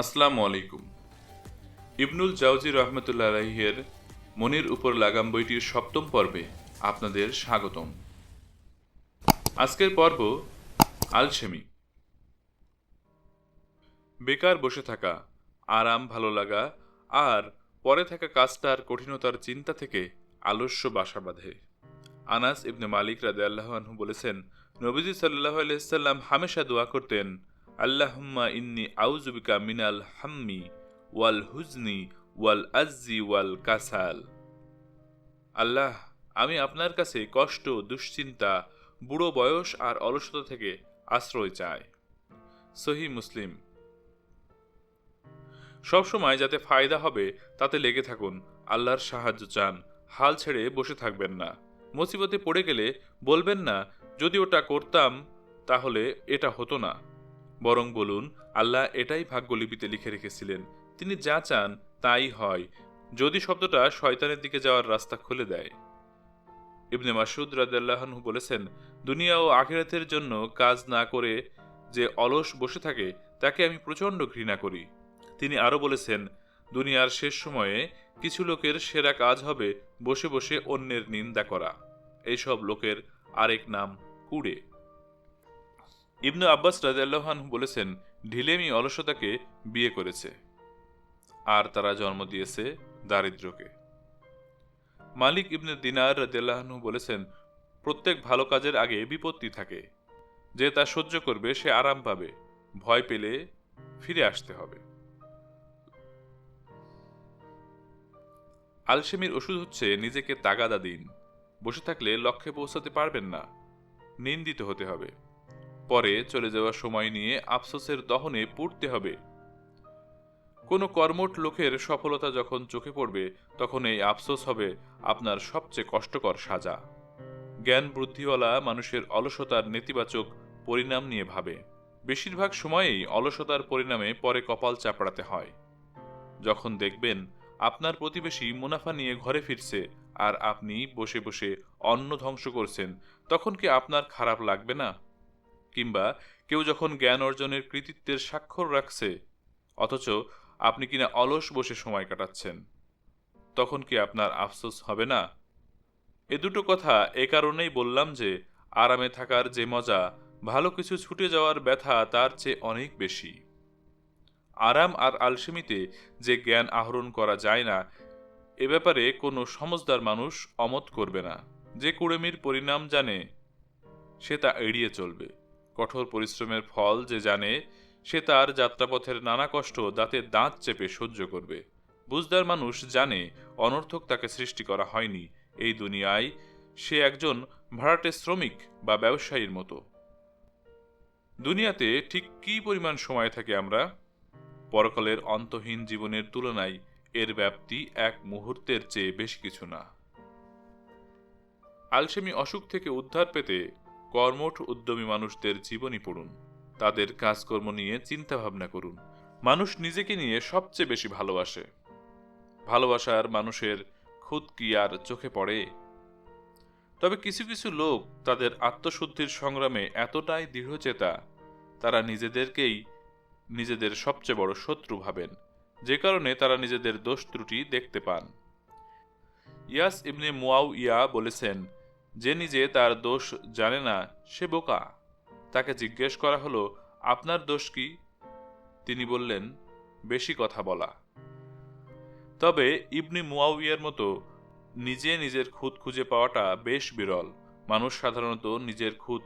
আসসালামু আলাইকুম। ইবনুল জাউজি রহমতুল্লাহ আলাইহের মনির উপর লাগাম বইটির সপ্তম পর্বে আপনাদের স্বাগতম। আজকের পর্ব আলসেমি। বেকার বসে থাকা, আরাম ভালো লাগা আর পরে থাকা কাজটার কঠিনতার চিন্তা থেকে আলস্য বাসা বাঁধে। আনাস ইবনে মালিক রাদে আল্লাহানহু বলেছেন, নবীজি সাল্লাহ আলাইসাল্লাম হামেশা দোয়া করতেন আল্লাহুম্মা ইন্নি আউজুবিকা মিনাল হাম্মি ওয়াল হুজনি ওয়াল আজ্জি ওয়াল কাসাল। আল্লাহ, আমি আপনার কাছে কষ্ট, দুশ্চিন্তা, বুড়ো বয়স আর অলসতা থেকে আশ্রয় চাই। সহি মুসলিম। সবসময় যাতে ফায়দা হবে, তাতে লেগে থাকুন, আল্লাহর সাহায্য চান, হাল ছেড়ে বসে থাকবেন না। মুসিবতে পড়ে গেলে বলবেন না, যদি ওটা করতাম, তাহলে এটা হতো না। বরং বলুন, আল্লাহ এটাই ভাগ্যলিপিতে লিখে রেখেছিলেন। তিনি যা চান তাই হয়, যদি শব্দটা শয়তানের দিকে যাওয়ার রাস্তা খুলে দেয়। ইবনে মাসুদ রাদাল্লাহনহু বলেছেন, দুনিয়া ও আখিরাতের জন্য কাজ না করে যে অলস বসে থাকে, তাকে আমি প্রচণ্ড ঘৃণা করি। তিনি আরও বলেছেন, দুনিয়ার শেষ সময়ে কিছু লোকের সেরা কাজ হবে বসে বসে অন্যের নিন্দা করা। এইসব লোকের আরেক নাম কুড়ে। ইবনু আব্বাস রাজাল্লাহান বলেছেন, ঢিলেমি অলসতাকে বিয়ে করেছে আর তারা জন্ম দিয়েছে দারিদ্রকে মালিক ইবনে দিনার রাজাল্লাহানু বলেছেন, প্রত্যেক ভালো কাজের আগে বিপত্তি থাকে। যে তা সহ্য করবে, সে আরাম পাবে। ভয় পেলে ফিরে আসতে হবে। আলসেমির ওষুধ হচ্ছে নিজেকে তাগাদা দিন। বসে থাকলে লক্ষ্যে পৌঁছাতে পারবেন না। নিন্দিত হতে হবে। পরে চলে যাওয়ার সময় নিয়ে আফসোসের দহনে পড়তে হবে। কোনো কর্মঠ লোকের সফলতা যখন চোখে পড়বে, তখন এই আফসোস হবে আপনার সবচেয়ে কষ্টকর সাজা। জ্ঞান বুদ্ধিওয়ালা মানুষের অলসতার নেতিবাচক পরিণাম নিয়ে ভাবে। বেশিরভাগ সময়েই অলসতার পরিণামে পরে কপাল চাপড়াতে হয়। যখন দেখবেন আপনার প্রতিবেশী মুনাফা নিয়ে ঘরে ফিরছে আর আপনি বসে বসে অন্ন ধ্বংস করছেন, তখন কি আপনার খারাপ লাগবে না? কিংবা কেউ যখন জ্ঞান অর্জনের কৃতিত্বের স্বাক্ষর রাখছে, অথচ আপনি কিনা অলস বসে সময় কাটাচ্ছেন, তখন কি আপনার আফসোস হবে না? এ দুটো কথা এ কারণেই বললাম যে, আরামে থাকার যে মজা, ভালো কিছু ছুটে যাওয়ার ব্যথা তার চেয়ে অনেক বেশি। আরাম আর আলসেমিতে যে জ্ঞান আহরণ করা যায় না, এ ব্যাপারে কোনো সমজদার মানুষ অমত করবে না। যে কুড়েমির পরিণাম জানে, সে তা এড়িয়ে চলবে। কঠোর পরিশ্রমের ফল যে জানে, সে তার যাত্রাপথের নানা কষ্ট দাঁতে দাঁত চেপে সহ্য করবে। বুঝদার মানুষ জানে, অনর্থক তাকে সৃষ্টি করা হয়নি। এই দুনিয়ায় সে একজন ভাড়াটে শ্রমিক বা ব্যবসায়ীর মতো। দুনিয়াতে ঠিক কী পরিমাণ সময় থাকে আমরা? পরকালের অন্তহীন জীবনের তুলনায় এর ব্যাপ্তি এক মুহূর্তের চেয়ে বেশি কিছু না। আলসেমি অসুখ থেকে উদ্ধার পেতে কর্মঠ উদ্যমী মানুষদের জীবনী পড়ুন। তাদের কাজকর্ম নিয়ে চিন্তা ভাবনা করুন। মানুষ নিজেকে নিয়ে সবচেয়ে বেশি ভালোবাসে। ভালোবাসার মানুষের খুদ কি আর চোখে পড়ে? তবে কিছু কিছু লোক তাদের আত্মশুদ্ধির সংগ্রামে এতটাই দৃঢ়চেতা, তারা নিজেদেরকেই নিজেদের সবচেয়ে বড় শত্রু ভাবেন। যে কারণে তারা নিজেদের দোষ ত্রুটি দেখতে পান। ইয়াস ইবনে মুয়াউ ইয়া বলেছেন যে নিজে তার দোষ জানে না, সে বোকা। তাকে জিজ্ঞেস করা হলো, আপনার দোষ কি? তিনি বললেন, বেশি কথা বলা। তবে ইবনি মুয়াউইয়ার মতো নিজে নিজের খুদ খুঁজে পাওয়াটা বেশ বিরল। মানুষ সাধারণত নিজের খুদ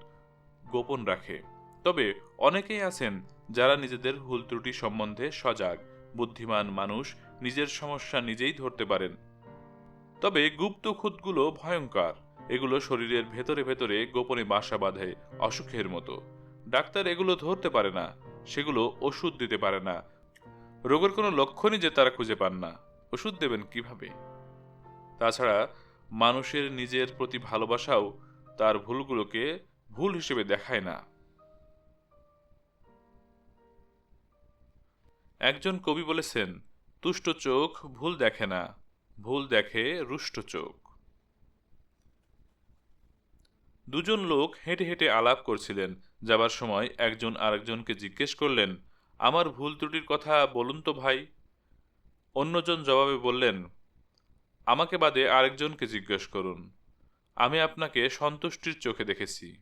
গোপন রাখে। তবে অনেকেই আছেন যারা নিজেদের ভুল ত্রুটি সম্বন্ধে সজাগ, বুদ্ধিমান মানুষ নিজের সমস্যা নিজেই ধরতে পারেন। তবে গুপ্ত খুদগুলো ভয়ঙ্কর। এগুলো শরীরের ভেতরে ভেতরে গোপনে বাসা বাঁধে অসুখের মতো। ডাক্তার এগুলো ধরতে পারে না, সেগুলো ওষুধ দিতে পারে না। রোগের কোনো লক্ষণই যে তারা খুঁজে পান না। ওষুধ দেবেন কীভাবে? তাছাড়া মানুষের নিজের প্রতি ভালোবাসাও তার ভুলগুলোকে ভুল হিসেবে দেখায় না। একজন কবি বলেছেন, তুষ্ট চোখ ভুল দেখে না, ভুল দেখে রুষ্ট চোখ। দুজন লোক হেঁটে হেঁটে আলাপ করছিলেন। যাবার সময় একজন আরেকজনকে জিজ্ঞেস করলেন, আমার ভুল ত্রুটির কথা বলুন তো ভাই। অন্যজন জবাবে বললেন, আমাকে বাদে আরেকজনকে জিজ্ঞেস করুন। আমি আপনাকে সন্তুষ্টির চোখে দেখেছি।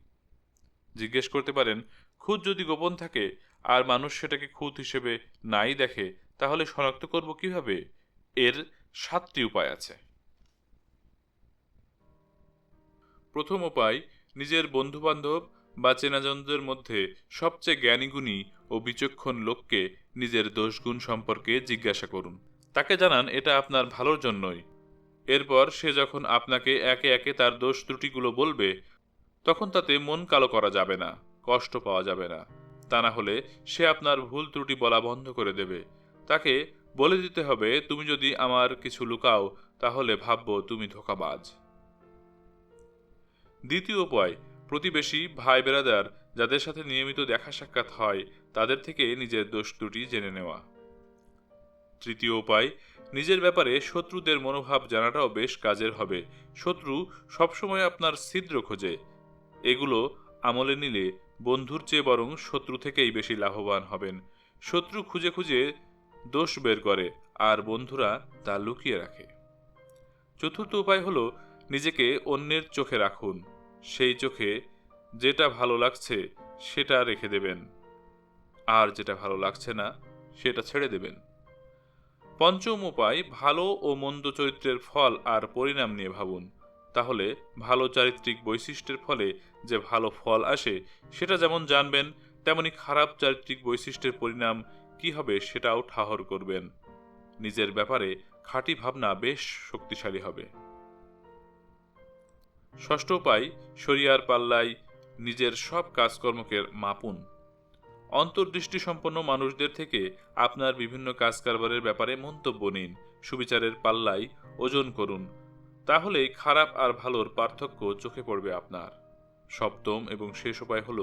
জিজ্ঞেস করতে পারেন খুদ যদি গোপন থাকে আর মানুষ সেটাকে খুঁত হিসেবে নাই দেখে, তাহলে শনাক্ত করব কীভাবে? এর সাতটি উপায় আছে। প্রথম উপায় নিজের বন্ধুবান্ধব বা চেনাজনদের মধ্যে সবচেয়ে জ্ঞানীগুণী ও বিচক্ষণ লোককে নিজের দোষগুণ সম্পর্কে জিজ্ঞাসা করুন। তাকে জানান, এটা আপনার ভালোর জন্যই। এরপর সে যখন আপনাকে একে একে তার দোষ ত্রুটিগুলো বলবে, তখন তাতে মন কালো করা যাবে না, কষ্ট পাওয়া যাবে না। তা না হলে সে আপনার ভুল ত্রুটি বলা বন্ধ করে দেবে। তাকে বলে দিতে হবে, তুমি যদি আমার কিছু লুকাও, তাহলে ভাববো তুমি ধোকাবাজ। দ্বিতীয় উপায়, প্রতিবেশী ভাই বেরাদার যাদের সাথে নিয়মিত দেখা সাক্ষাৎ হয়, তাদের থেকে নিজের দোষ দুটি জেনে নেওয়া। তৃতীয় উপায়, নিজের ব্যাপারে শত্রুদের মনোভাব জানাটাও বেশ কাজের হবে। শত্রু সবসময় আপনার ছিদ্র খোঁজে। এগুলো আমলে নিলে বন্ধুর চেয়ে বরং শত্রু থেকেই বেশি লাভবান হবেন। শত্রু খুঁজে খুঁজে দোষ বের করে, আর বন্ধুরা তা লুকিয়ে রাখে। চতুর্থ উপায় হলো নিজেকে অন্যের চোখে রাখুন। সেই চোখে যেটা ভালো লাগছে সেটা রেখে দেবেন। আর যেটা ভালো লাগছে না, সেটা ছেড়ে দেবেন। পঞ্চম উপায়, ভালো ও মন্দ চরিত্রের ফল আর পরিণাম নিয়ে ভাবুন। তাহলে ভালো চারিত্রিক বৈশিষ্ট্যের ফলে যে ভালো ফল আসে, সেটা যেমন জানবেন, তেমনি খারাপ চারিত্রিক বৈশিষ্ট্যের পরিণাম কি হবে সেটাও ঠাহর করবেন। নিজের ব্যাপারে খাঁটি ভাবনা বেশ শক্তিশালী হবে। ষষ্ঠ উপায়, শরিয়ার পাল্লায় নিজের সব কাজকর্মকে মাপুন। অন্তর্দৃষ্টি সম্পন্ন মানুষদের থেকে আপনার বিভিন্ন কাজ কারবারের ব্যাপারে মন্তব্য নিন, সুবিচারের পাল্লায় ওজন করুন। তাহলেই খারাপ আর ভালোর পার্থক্য চোখে পড়বে আপনার। সপ্তম এবং শেষ উপায় হল,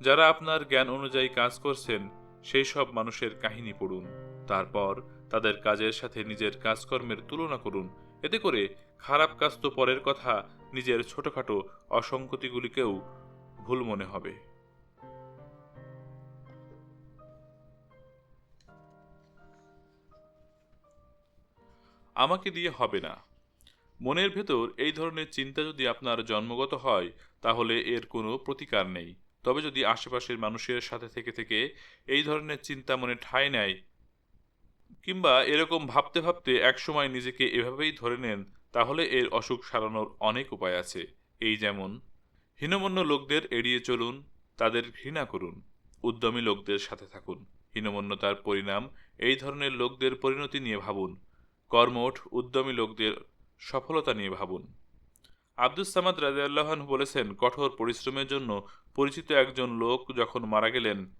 যারা আপনার জ্ঞান অনুযায়ী কাজ করছেন, সেই সব মানুষের কাহিনী পড়ুন। তারপর তাদের কাজের সাথে নিজের কাজকর্মের তুলনা করুন। এতে করে খারাপ কাজ তো পরের কথা, নিজের ছোটখাটো অসঙ্গতিগুলিকেও ভুল মনে হবে। আমাকে দিয়ে হবে না। মনের ভেতর এই ধরনের চিন্তা যদি আপনার জন্মগত হয়, তাহলে এর কোনো প্রতিকার নেই। তবে যদি আশেপাশের মানুষের সাথে থেকে থেকে এই ধরনের চিন্তা মনে ঠাঁই নেয় কিংবা এরকম ভাবতে ভাবতে একসময় নিজেকে এভাবেই ধরে নেন, তাহলে এর অসুখ সারানোর অনেক উপায় আছে। এই যেমন, হীনমন্য লোকদের এড়িয়ে চলুন, তাদের ঘৃণা করুন, উদ্যমী লোকদের সাথে থাকুন। হীনমন্যতার পরিণাম এই ধরনের লোকদের পরিণতি নিয়ে ভাবুন, কর্মঠ, উদ্যমী লোকদের সফলতা নিয়ে ভাবুন। আব্দুস সামাদ রাজিয়াল্লাহান বলেছেন, কঠোর পরিশ্রমের জন্য পরিচিত একজন লোক যখন মারা গেলেন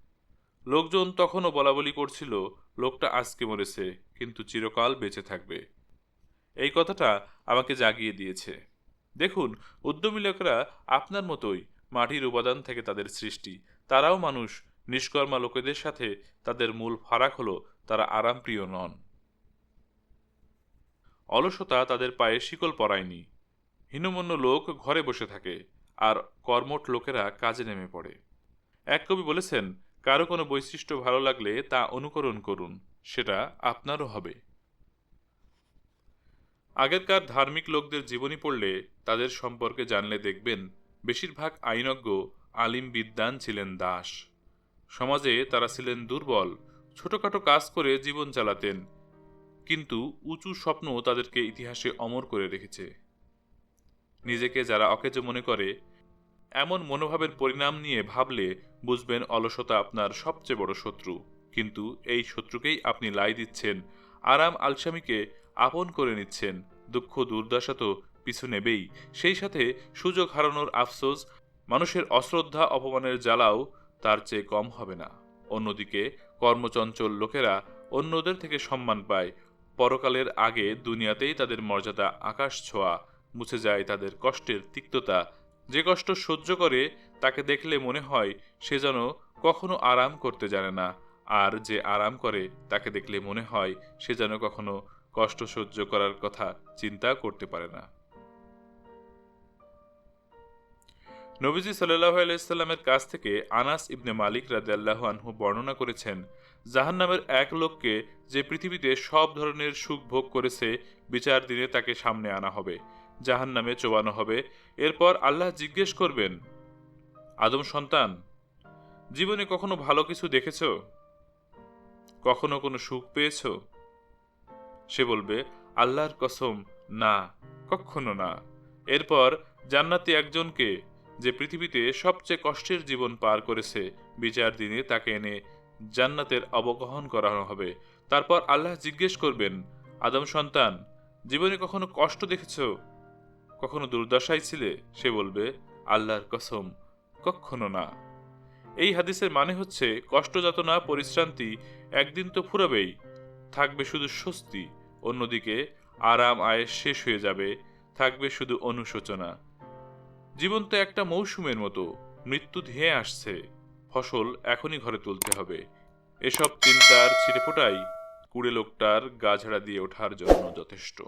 লোকজন তখনও বলা বলি করছিল, লোকটা আজকে মরেছে, কিন্তু চিরকাল বেঁচে থাকবে। এই কথাটা আমাকে জাগিয়ে দিয়েছে। দেখুন উদ্যমী লোকেরা আপনার মতোই মাটির উপাদান থেকে তাদের সৃষ্টি। তারাও মানুষ, নিষ্কর্মা লোকেদের সাথে তাদের মূল ফারাক হলো তারা আরামপ্রিয় নন। অলসতা তাদের পায়ে শিকল পরায়নি। হীনমন্য লোক ঘরে বসে থাকে, আর কর্মঠ লোকেরা কাজে নেমে পড়ে। এক কবি বলেছেন কারও কোনো বৈশিষ্ট্য ভালো লাগলে তা অনুকরণ করুন, সেটা আপনারও হবে। আগেরকার ধার্মিক লোকদের জীবনী পড়লে তাদের সম্পর্কে জানলে দেখবেন, বেশিরভাগ আইনজ্ঞ আলিম বিদ্যান ছিলেন দাস। সমাজে তারা ছিলেন দুর্বল, ছোটখাটো কাজ করে জীবন চালাতেন, কিন্তু উঁচু স্বপ্ন তাদেরকে ইতিহাসে অমর করে রেখেছে। নিজেকে যারা অকেজো মনে করে এমন মনোভাবের পরিণাম নিয়ে ভাবলে বুঝবেন অলসতা আপনার সবচেয়ে বড় শত্রু। কিন্তু এই শত্রুকেই আপনি লাই দিচ্ছেন, আরাম আলসামিকে আপন করে নিচ্ছেন, দুঃখ দুর্দশা তো পিছু নেবেই। সেই সাথে সুযোগ হারানোর আফসোস, মানুষের অশ্রদ্ধা অপমানের জ্বালাও তার চেয়ে কম হবে না। অন্যদিকে কর্মচঞ্চল লোকেরা অন্যদের থেকে সম্মান পায়। পরকালের আগে দুনিয়াতেই তাদের মর্যাদা আকাশ ছোঁয়া, মুছে যায় তাদের কষ্টের তিক্ততা যে কষ্ট সহ্য করে তাকে দেখলে মনে হয় সে যেন কখনো আরাম করতে জানে না, আর যে আরাম করে তাকে দেখলে মনে হয় সে যেন কখনো কষ্ট সহ্য করার কথা চিন্তা করতে পারে না। নবীজি সাল্লাহ আলাইস্লামের কাছ থেকে আনাস ইবনে মালিক রাদিয়াল্লাহু আনহু বর্ণনা করেছেন, জাহান্নামের এক লোককে যে পৃথিবীতে সব ধরনের সুখ ভোগ করেছে, বিচার দিনে তাকে সামনে আনা হবে। জাহান্নামে চোবানো হবে। এরপর আল্লাহ জিজ্ঞেস করবেন, আদম সন্তান, জীবনে কখনো ভালো কিছু দেখেছ? কখনো কোনো সুখ পেয়েছ? সে বলবে, আল্লাহর কসম, না, কখনো না। এরপর জান্নাতি একজনকে, যে পৃথিবীতে সবচেয়ে কষ্টের জীবন পার করেছে, বিচার দিনে তাকে এনে জান্নাতের অবগাহন করানো হবে। তারপর আল্লাহ জিজ্ঞেস করবেন, আদম সন্তান, জীবনে কখনো কষ্ট দেখেছ? কখনো দুর্দশায় ছিলে? সে বলবে, আল্লাহর কসম কখনো না। এই হাদিসের মানে হচ্ছে কষ্ট যাতনা পরিশ্রান্তি একদিন তো ফুরাবেই। থাকবে শুধু স্বস্তি, অন্যদিকে আরাম আয়েস শেষ হয়ে যাবে, থাকবে শুধু অনুশোচনা। জীবন তো একটা মৌসুমের মতো, মৃত্যু ধেয়ে আসছে, ফসল এখনই ঘরে তুলতে হবে। এসব চিন্তার ছিটেফোঁটাই কুড়ে লোকটার গা ঝাড়া দিয়ে ওঠার জন্য যথেষ্ট।